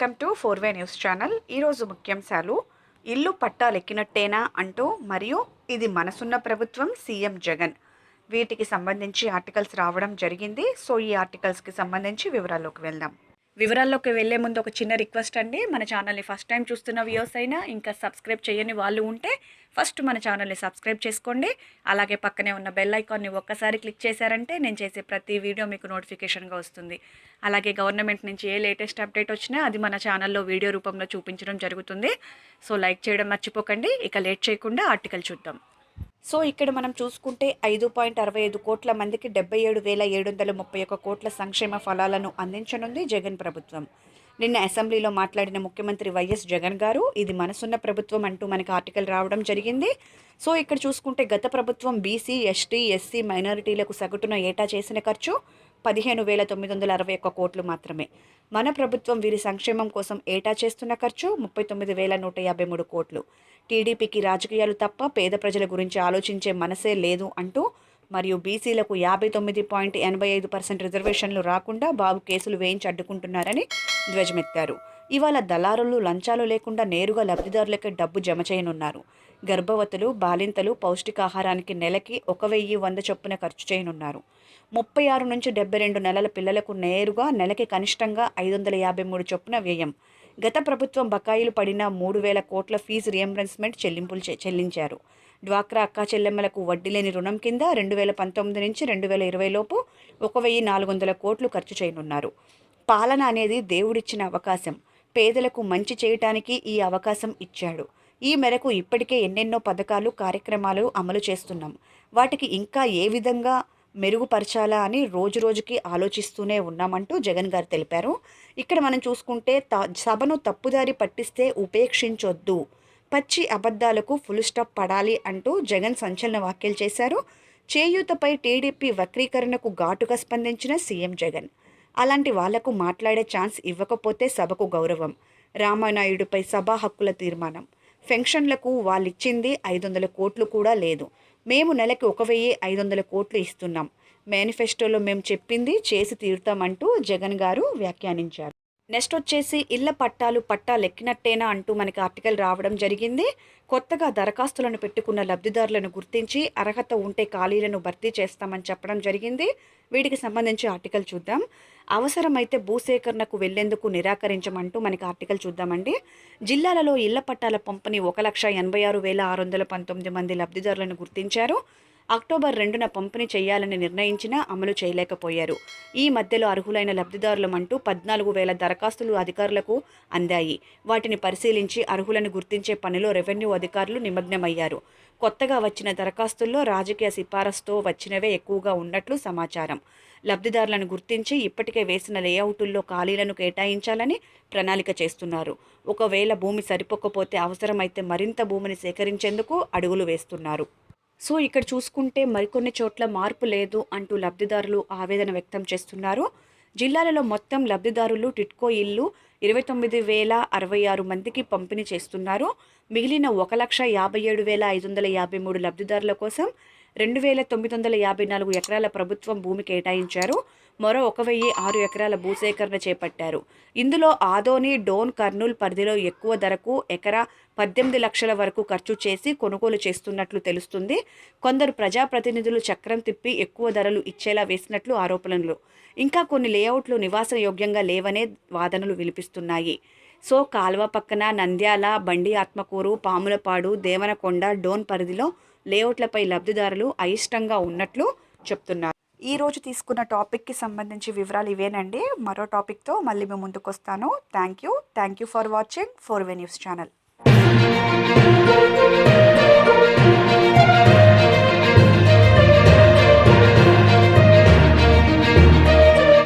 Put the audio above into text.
Welcome to four way news channel. ఈరోజు ముఖ్యాంశాలు ఇల్లు పట్టాలెక్కినట్టేనా అంటూ మరియు ఇది మనసున్న ప్రభుత్వం సీఎం జగన్. వీటికి సంబంధించి ఆర్టికల్స్ రావడం జరిగింది. సో ఈ ఆర్టికల్స్కి సంబంధించి వివరాల్లోకి వెళ్దాం. వివరాల్లోకి వెళ్ళే ముందు ఒక చిన్న రిక్వెస్ట్ అండి. మన ఛానల్ని ఫస్ట్ టైం చూస్తున్న వ్యూస్ అయినా ఇంకా సబ్స్క్రైబ్ చేయని వాళ్ళు ఉంటే ఫస్ట్ మన ఛానల్ని సబ్స్క్రైబ్ చేసుకోండి. అలాగే పక్కనే ఉన్న బెల్ ఐకాన్ని ఒక్కసారి క్లిక్ చేశారంటే నేను చేసే ప్రతి వీడియో మీకు నోటిఫికేషన్గా వస్తుంది. అలాగే గవర్నమెంట్ నుంచి ఏ లేటెస్ట్ అప్డేట్ వచ్చినా అది మన ఛానల్లో వీడియో రూపంలో చూపించడం జరుగుతుంది. సో లైక్ చేయడం మర్చిపోకండి. ఇక లేట్ చేయకుండా ఆర్టికల్ చూద్దాం. సో ఇక్కడ మనం చూసుకుంటే ఐదు పాయింట్ అరవై ఐదు కోట్ల మందికి డెబ్బై ఏడు వేల ఏడు వందల ముప్పై ఒక్క కోట్ల సంక్షేమ ఫలాలను అందించనుంది జగన్ ప్రభుత్వం. నిన్న అసెంబ్లీలో మాట్లాడిన ముఖ్యమంత్రి వైఎస్ జగన్ గారు ఇది మనసున్న ప్రభుత్వం అంటూ మనకి ఆర్టికల్ రావడం జరిగింది. సో ఇక్కడ చూసుకుంటే గత ప్రభుత్వం బీసీ ఎస్టీ ఎస్సీ మైనారిటీలకు సగటున ఏటా చేసిన ఖర్చు పదిహేను వేల తొమ్మిది వందల అరవై ఒక్క కోట్లు మాత్రమే. మన ప్రభుత్వం వీరి సంక్షేమం కోసం ఏటా చేస్తున్న ఖర్చు? ముప్పై తొమ్మిది వేల నూట యాభై మూడు కోట్లు. టీడీపీకి రాజకీయాలు తప్ప పేద ప్రజల గురించి ఆలోచించే మనసే లేదు అంటూ మరియు బీసీలకు యాభై తొమ్మిది పాయింట్ ఎనభై ఐదు పర్సెంట్ రిజర్వేషన్లు రాకుండా బాబు కేసులు వేయించి అడ్డుకుంటున్నారని ధ్వజమెత్తారు. ఇవాళ దళారులు లంచాలు లేకుండా నేరుగా లబ్ధిదారులకే డబ్బు జమ చేయనున్నారు. గర్భవతులు బాలింతలు పౌష్టికాహారానికి నెలకి ఒక వెయ్యి వంద చొప్పున ఖర్చు చేయనున్నారు. ముప్పై ఆరు నుంచి డెబ్బై రెండు నెలల పిల్లలకు నేరుగా నెలకి కనిష్టంగా ఐదు వందల యాభై మూడు చొప్పున వ్యయం. గత ప్రభుత్వం బకాయిలు పడిన మూడు వేల కోట్ల ఫీజు రియంబర్స్మెంట్ చెల్లింపులు చెల్లించారు. డ్వాక్రా అక్కా చెల్లెమ్మలకు వడ్డీ లేని రుణం కింద రెండు వేల పంతొమ్మిది నుంచి రెండు వేల ఇరవై లోపు ఒక వెయ్యి నాలుగు వందల కోట్లు ఖర్చు చేయనున్నారు. పాలన అనేది దేవుడిచ్చిన అవకాశం. పేదలకు మంచి చేయటానికి ఈ అవకాశం ఇచ్చాడు. ఈ మేరకు ఇప్పటికే ఎన్నెన్నో పథకాలు కార్యక్రమాలు అమలు చేస్తున్నాం. వాటికి ఇంకా ఏ విధంగా మెరుగుపరచాలా అని రోజు రోజుకి ఆలోచిస్తూనే ఉన్నామంటూ జగన్ గారు తెలిపారు. ఇక్కడ మనం చూసుకుంటే త సభను తప్పుదారి పట్టిస్తే ఉపేక్షించొద్దు. పచ్చి అబద్ధాలకు ఫుల్ స్టాప్ పడాలి అంటూ జగన్ సంచలన వ్యాఖ్యలు చేశారు. చేయూతపై టీడీపీ వక్రీకరణకు ఘాటుగా స్పందించిన సీఎం జగన్. అలాంటి వాళ్ళకు మాట్లాడే ఛాన్స్ ఇవ్వకపోతే సభకు గౌరవం. రామానాయుడుపై సభా హక్కుల తీర్మానం. పెన్షన్లకు వాళ్ళిచ్చింది ఐదు వందల కోట్లు కూడా లేదు. మేము నెలకు ఒక వెయ్యి ఐదు వందల కోట్లు ఇస్తున్నాం. మేనిఫెస్టోలో మేము చెప్పింది చేసి తీరుతామంటూ జగన్ గారు వ్యాఖ్యానించారు. నెక్స్ట్ వచ్చేసి ఇళ్ళ పట్టాలు పట్టాలెక్కినట్టేనా అంటూ మనకి ఆర్టికల్ రావడం జరిగింది. కొత్తగా దరఖాస్తులను పెట్టుకున్న లబ్ధిదారులను గుర్తించి అర్హత ఉంటే ఖాళీలను భర్తీ చేస్తామని చెప్పడం జరిగింది. వీటికి సంబంధించి ఆర్టికల్ చూద్దాం. అవసరమైతే భూసేకరణకు వెళ్ళేందుకు నిరాకరించమంటూ మనకి ఆర్టికల్ చూద్దామండి. జిల్లాలలో ఇళ్ళ పట్టాల పంపిణీ ఒక లక్ష ఎనభై ఆరు వేల ఆరు వందల పంతొమ్మిది మంది లబ్ధిదారులను గుర్తించారు. అక్టోబర్ రెండున పంపిణీ చేయాలని నిర్ణయించినా అమలు చేయలేకపోయారు. ఈ మధ్యలో అర్హులైన లబ్ధిదారులమంటూ పద్నాలుగు వేల దరఖాస్తులు అధికారులకు అందాయి. వాటిని పరిశీలించి అర్హులను గుర్తించే పనిలో రెవెన్యూ అధికారులు నిమగ్నమయ్యారు. కొత్తగా వచ్చిన దరఖాస్తుల్లో రాజకీయ సిఫారసుతో వచ్చినవే ఎక్కువగా ఉన్నట్లు సమాచారం. లబ్ధిదారులను గుర్తించి ఇప్పటికే వేసిన లేఅవుటుల్లో ఖాళీలను కేటాయించాలని ప్రణాళిక చేస్తున్నారు. ఒకవేళ భూమి సరిపోకపోతే అవసరమైతే మరింత భూమిని సేకరించేందుకు అడుగులు వేస్తున్నారు. సో ఇక్కడ చూసుకుంటే మరికొన్ని చోట్ల మార్పు లేదు అంటూ లబ్ధిదారులు ఆవేదన వ్యక్తం చేస్తున్నారు. జిల్లాలలో మొత్తం లబ్ధిదారులు టిట్కో ఇల్లు ఇరవై తొమ్మిది వేల అరవై ఆరు మందికి పంపిణీ చేస్తున్నారు. మిగిలిన ఒక లక్ష యాభై ఏడు వేల ఐదు వందల యాభై మూడు లబ్ధిదారుల కోసం రెండు వేల తొమ్మిది వందల యాభై నాలుగు ఎకరాల ప్రభుత్వం భూమి కేటాయించారు. మరో ఒక వెయ్యి ఆరు ఎకరాల భూసేకరణ చేపట్టారు. ఇందులో ఆదోని డోన్ కర్నూల్ పరిధిలో ఎక్కువ ధరకు ఎకరా పద్దెనిమిది లక్షల వరకు ఖర్చు చేసి కొనుగోలు చేస్తున్నట్లు తెలుస్తుంది. కొందరు ప్రజాప్రతినిధులు చక్రం తిప్పి ఎక్కువ ధరలు ఇచ్చేలా వేసినట్లు ఆరోపణలు. ఇంకా కొన్ని లేఅవుట్లు నివాస యోగ్యంగా లేవనే వాదనలు వినిపిస్తున్నాయి. సో కాల్వ పక్కన నంద్యాల బండి ఆత్మకూరు పాములపాడు దేవనకొండ డోన్ పరిధిలో లేఅవుట్లపై లబ్ధిదారులు అయిష్టంగా ఉన్నట్లు చెప్తున్నారు. ఈ రోజు తీసుకున్న టాపిక్కి సంబంధించి వివరాలు ఇవేనండి. మరో టాపిక్తో మళ్ళీ మేము ముందుకు వస్తాను thank you thank you for watching. Four way news channel.